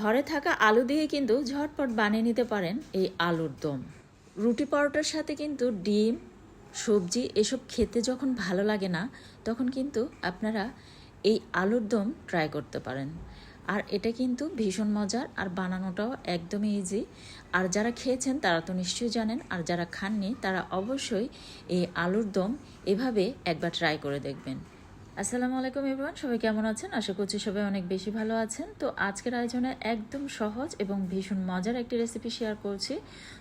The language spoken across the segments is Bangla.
ঘরে থাকা আলু দিয়ে কিন্তু ঝটপট বানিয়ে নিতে পারেন এই আলুর দম। রুটি পরোটার সাথে কিন্তু ডিম, সবজি এসব খেতে যখন ভালো লাগে না, তখন কিন্তু আপনারা এই আলুর দম ট্রাই করতে পারেন। আর এটা কিন্তু ভীষণ মজার আর বানানোটাও একদমই ইজি আর যারা খেয়েছেন তারা তো নিশ্চয়ই জানেন, আর যারা খাননি তারা অবশ্যই এই আলুর দম এভাবে একবার ট্রাই করে দেখবেন। আসসালামু আলাইকুম এভরিওয়ান, সবাই কেমন আছেন? আশা করছি সবাই অনেক বেশি ভালো আছেন। তো আজকের আয়োজনে একদম সহজ এবং ভীষণ মজার একটি রেসিপি শেয়ার করছি।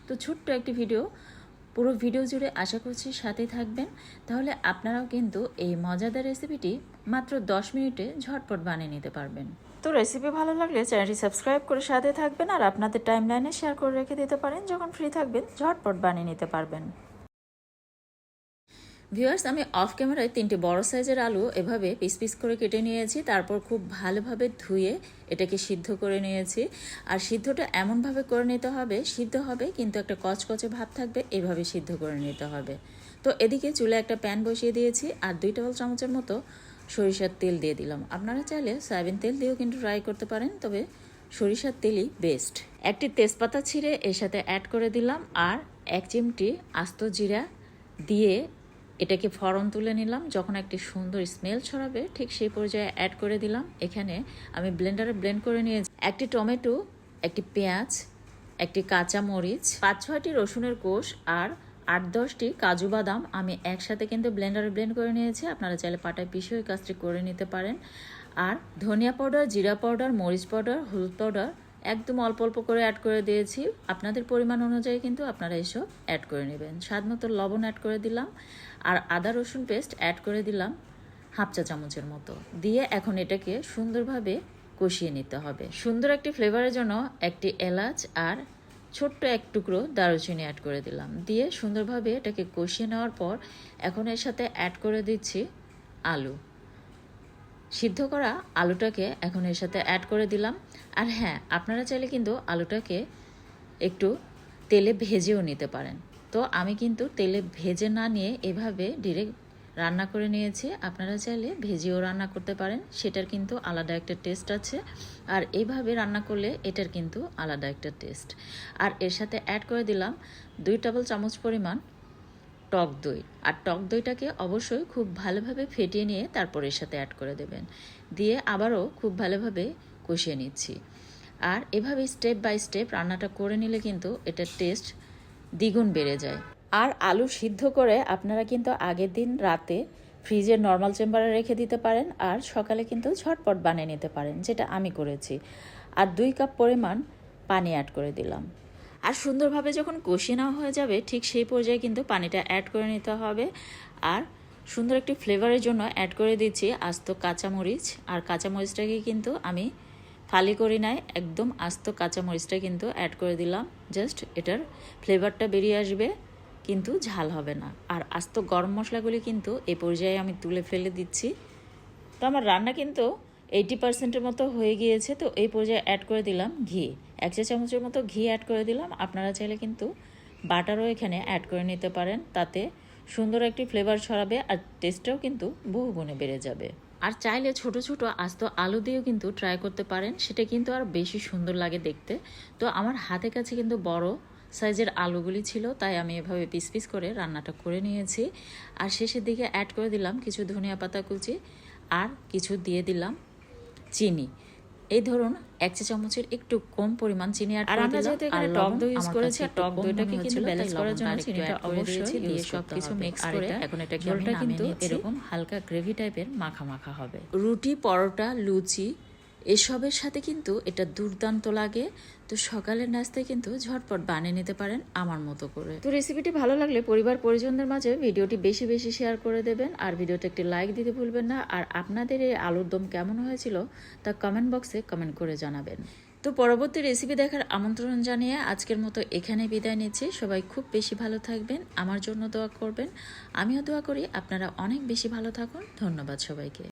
তো ছোট্ট একটি ভিডিও পুরো ভিডিও জুড়ে আশা করছি সাথেই থাকবেন। তাহলে আপনারাও কিন্তু এই মজাদার রেসিপিটি মাত্র দশ মিনিটে ঝটপট বানিয়ে নিতে পারবেন। তো রেসিপি ভালো লাগলে চ্যানেলটি সাবস্ক্রাইব করে সাথে থাকবেন আর আপনাদের টাইম লাইনে শেয়ার করে রেখে দিতে পারেন। যখন ফ্রি থাকবেন, ঝটপট বানিয়ে নিতে পারবেন। ভিউয়ার্স আমি অফ ক্যামেরায় তিনটি বড় সাইজের আলু এভাবে পিস পিস করে কেটে নিয়েছি, তারপর খুব ভালোভাবে ধুয়ে এটাকে সিদ্ধ করে নিয়েছি। আর সিদ্ধটা এমনভাবে করে নিতে হবে, সিদ্ধ হবে কিন্তু একটা কচকচে ভাব থাকবে, এভাবে সিদ্ধ করে নিতে হবে। তো এদিকে চুলে একটা প্যান বসিয়ে দিয়েছি আর দুই টেবিল চামচের মতো সরিষার তেল দিয়ে দিলাম। আপনারা চাইলে সয়াবিন তেল দিয়েও কিন্তু ট্রাই করতে পারেন, তবে সরিষার তেলই বেস্ট একটি তেজপাতা ছিঁড়ে এর সাথে অ্যাড করে দিলাম আর এক চিমটি আস্ত জিরা দিয়ে এটাকে ফরন তুলে নিলাম। যখন একটি সুন্দর স্মেল ছড়াবে, ঠিক সেই পর্যায়ে অ্যাড করে দিলাম। এখানে আমি ব্লেন্ডারে ব্লেন্ড করে নিয়েছি। একটি টমেটো, একটি পেঁয়াজ, একটি কাঁচা মরিচ, পাঁচ ছয়টি রসুনের কোষ আর আট দশটি কাজু বাদাম আমি একসাথে কিন্তু ব্লেন্ডারে ব্লেন্ড করে নিয়েছি। আপনারা চাইলে পাটায় পিছিয়ে ওই কাজটি করে নিতে পারেন। আর ধনিয়া পাউডার জিরা পাউডার মরিচ পাউডার হলুদ পাউডার একদম অল্প অল্প করে অ্যাড করে দিয়েছি। আপনাদের পরিমাণ অনুযায়ী কিন্তু আপনারা এসব অ্যাড করে নেবেন। স্বাদ মতো লবণ অ্যাড করে দিলাম। আর আদা, রসুন পেস্ট অ্যাড করে দিলাম হাফ চা চামচের মতো। দিয়ে এখন এটাকে সুন্দরভাবে কষিয়ে নিতে হবে। সুন্দর একটি ফ্লেভারের জন্য একটি এলাচ আর ছোট্ট এক টুকরো দারুচিনি অ্যাড করে দিলাম। দিয়ে সুন্দরভাবে এটাকে কষিয়ে নেওয়ার পর এখন এর সাথে অ্যাড করে দিচ্ছি আলু। সিদ্ধ করা আলুটাকে এখন এর সাথে অ্যাড করে দিলাম। আর হ্যাঁ আপনারা চাইলে কিন্তু আলুটাকে একটু তেলে ভেজেও নিতে পারেন। তো আমি কিন্তু তেলে ভেজে না নিয়ে এভাবে ডিরেক্ট রান্না করে নিয়েছি। আপনারা চাইলে ভেজেও রান্না করতে পারেন, সেটার কিন্তু আলাদা একটা টেস্ট আছে। আর এইভাবে রান্না করলে এটার কিন্তু আলাদা একটা টেস্ট আর এর সাথে অ্যাড করে দিলাম দুই টেবিল চামচ পরিমাণ টক দই। আর টক দইটাকে অবশ্যই খুব ভালোভাবে ফেটিয়ে নিয়ে তারপর এর সাথে অ্যাড করে দেবেন। দিয়ে আবারও খুব ভালোভাবে কষিয়ে নিচ্ছি। আর এভাবে স্টেপ বাই স্টেপ রান্নাটা করে নিলে কিন্তু এটার টেস্ট দ্বিগুণ বেড়ে যায়। আর আলু সিদ্ধ করে আপনারা কিন্তু আগের দিন রাতে ফ্রিজের নর্মাল চেম্বারে রেখে দিতে পারেন আর সকালে কিন্তু ঝটপট বানিয়ে নিতে পারেন, যেটা আমি করেছি। আর দুই কাপ পরিমাণ পানি অ্যাড করে দিলাম। আর সুন্দরভাবে যখন কষিয়ে নেওয়া হয়ে যাবে, ঠিক সেই পর্যায়ে কিন্তু পানিটা অ্যাড করে নিতে হবে। আর সুন্দর একটি ফ্লেভারের জন্য অ্যাড করে দিচ্ছি আস্ত কাঁচামরিচ। আর কাঁচামরিচটাকে কিন্তু আমি ফালি করি নাই, একদম আস্ত কাঁচামরিচটা কিন্তু অ্যাড করে দিলাম। জাস্ট এটার ফ্লেভারটা বেরিয়ে আসবে, কিন্তু ঝাল হবে না। আর আস্ত গরম মশলাগুলি কিন্তু এ পর্যায়ে আমি তুলে ফেলে দিচ্ছি। তো আমার রান্না কিন্তু এইটি পার্সেন্টের মতো হয়ে গিয়েছে, তো এই পর্যায়ে অ্যাড করে দিলাম ঘি। এক চা চামচের মতো ঘি অ্যাড করে দিলাম। আপনারা চাইলে কিন্তু বাটারও এখানে অ্যাড করে নিতে পারেন, তাতে সুন্দর একটি ফ্লেভার ছড়াবে আর টেস্টটাও কিন্তু বহু গুণে বেড়ে যাবে। আর চাইলে ছোট ছোট আস্ত আলু দিয়েও কিন্তু ট্রাই করতে পারেন, সেটা কিন্তু আর বেশি সুন্দর লাগে দেখতে। তো আমার হাতে কাছে কিন্তু বড় সাইজের আলুগুলি ছিল, তাই আমি এভাবে পিস পিস করে রান্নাটা করে নিয়েছি। আর শেষের দিকে অ্যাড করে দিলাম কিছু ধনিয়া পাতা কুচি, আর কিছু দিয়ে দিলাম চিনি। এই ধরুন এক চা চামচের একটু কম পরিমাণ চিনি আর আমরা যেহেতু এখানে টক দই ইউজ করেছি আর টক দইটাকে কিন্তু ব্যালেন্স করার জন্য চিনিটা অবশ্যই দিয়ে সবকিছু মিক্স করে এখন এটা ঝোলটা কিন্তু এরকম হালকা গ্রেভি টাইপের মাখা মাখা হবে। রুটি পরোটা লুচি এসবের সাথে কিন্তু এটা দুর্দান্ত লাগে। তো সকালের নাস্তায় কিন্তু ঝটপট বানিয়ে নিতে পারেন আমার মতো করে। তো রেসিপিটি ভালো লাগলে পরিবার পরিজনদের মাঝে ভিডিওটি বেশি বেশি শেয়ার করে দেবেন। আর ভিডিওটা একটি লাইক দিতে ভুলবেন না। আর আপনাদের এই আলুর দম কেমন হয়েছিল তা কমেন্ট বক্সে কমেন্ট করে জানাবেন। তো পরবর্তী রেসিপি দেখার আমন্ত্রণ জানিয়ে আজকের মতো এখানে বিদায় নিচ্ছি। সবাই খুব বেশি ভালো থাকবেন। আমার জন্য দোয়া করবেন। আমিও দোয়া করি আপনারা অনেক বেশি ভালো থাকুন। ধন্যবাদ সবাইকে।